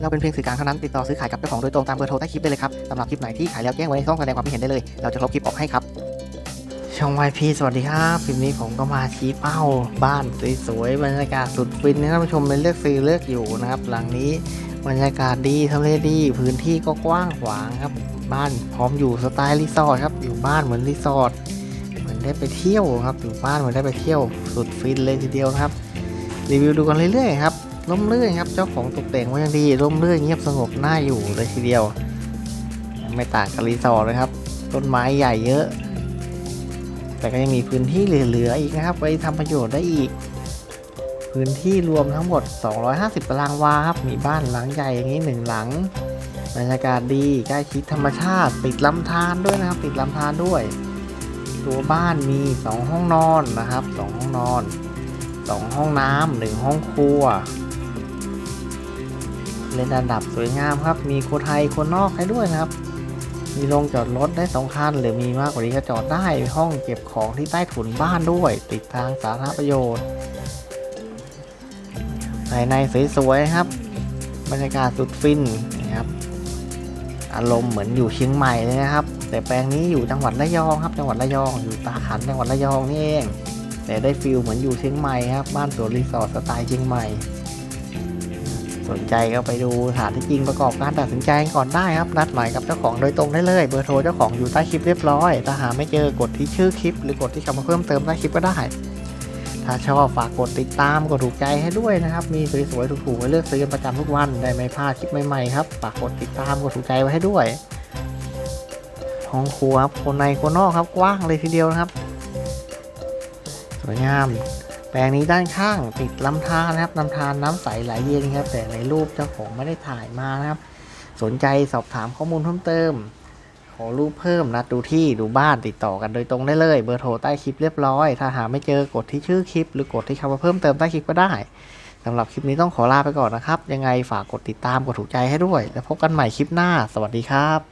เราเป็นเพียงสื่อกลางเท่านั้นติดต่อซื้อขายกับเจ้าของโดยตรงตามเบอร์โทรใต้คลิปได้เลยครับสำหรับคลิปไหนที่ขายแล้วแจ้งไว้ในช่องแสดงความคิดเห็นได้เลย เราจะลบคลิปออกให้ครับช่องวายพีสวัสดีครับคลิปนี้ผมก็มาชี้เป้าบ้านสวยๆบรรยากาศสุดฟินนะท่านผู้ชมเป็นเลือกซื้อเลือกอยู่นะครับ หลังนี้บรรยากาศดีทำเลดีพื้นที่ก็กว้างขวางครับ บ้านพร้อมอยู่สไตล์รีสอร์ทครับอยู่บ้านเหมือนรีสอร์ทเหมือนได้ไปเที่ยวครับอยู่บ้านเหมือนได้ไปเที่ยวสุดฟินเลยทีเดียวครับ รีวิวดูกันเรื่อยๆครับ ร่มรื่นครับเจ้าของตกแต่งไว้อย่างดีร่มรื่นเงียบสงบน่าอยู่เลยทีเดียว ไม่ต่างกับรีสอร์ทเลยครับ ต้นไม้ใหญ่เยอะ แต่ก็ยังมีพื้นที่เหลือๆอีกนะครับไว้ทำประโยชน์ได้อีก พื้นที่รวมทั้งหมด 250 ตารางวาครับมีบ้านหลังใหญ่อย่างนี้หนึ่งหลังบรรยากาศดีใกล้ชิดธรรมชาติติดลำธารด้วยนะครับ ติดลำธารด้วย ตัวบ้านมี 2 ห้องนอนนะครับ 2 ห้องนอน 2 ห้องน้ำหนึ่งห้องครัว เลนระดับสวยงามครับ มีโคไทยคนนอกให้ด้วยนะครับ มีโรงจอดรถได้สองคันหรือมีมากกว่านี้ก็จอดได้มีห้องเก็บของที่ใต้ถุนบ้านด้วย ติดทางสาธารณประโยชน์ภายในสวยๆครับ บรรยากาศสุดฟินนะครับ อารมณ์เหมือนอยู่เชียงใหม่เลยนะครับ แต่แปลงนี้อยู่จังหวัดระยองครับ จังหวัดระยอง อยู่ตาขันจังหวัดระยองนี่เอง แต่ได้ฟิลเหมือนอยู่เชียงใหม่ครับ บ้านสวนรีสอร์ทสไตล์เชียงใหม่ สนใจก็ไปดูสถานที่จริงประกอบการตัดสินใจก่อนได้ครับ นัดหมายกับเจ้าของโดยตรงได้เลย เบอร์โทรเจ้าของอยู่ใต้คลิปเรียบร้อย ถ้าหาไม่เจอกดที่ชื่อคลิป หรือกดที่คำเพิ่มเติมใต้คลิปก็ได้ ถ้าชอบฝากกดติดตามกดถูกใจให้ด้วยนะครับ มีสวยๆถูกๆไว้เลือกซื้อกันประจำทุกวัน ได้ไม่พลาดคลิปใหม่ๆครับ ฝากกดติดตามกดถูกใจไว้ให้ด้วยห้องครัวครับคนในคนนอกครับกว้างเลยทีเดียวนะครับ สวยงาม แปลงนี้ด้านข้างติดลำธารนะครับลำธารน้ำใสไหลเย็นครับ แต่ในรูปเจ้าของไม่ได้ถ่ายมานะครับ สนใจสอบถามข้อมูลเพิ่มเติม ขอรูปเพิ่มนัดดูที่ดูบ้านติดต่อกันโดยตรงได้เลย เบอร์โทรใต้คลิปเรียบร้อย ถ้าหาไม่เจอกดที่ชื่อคลิป หรือกดที่คำว่าเพิ่มเติมใต้คลิปก็ได้สำหรับคลิปนี้ต้องขอลาไปก่อนนะครับ ยังไงฝากกดติดตามกดถูกใจให้ด้วย แล้วพบกันใหม่คลิปหน้า สวัสดีครับ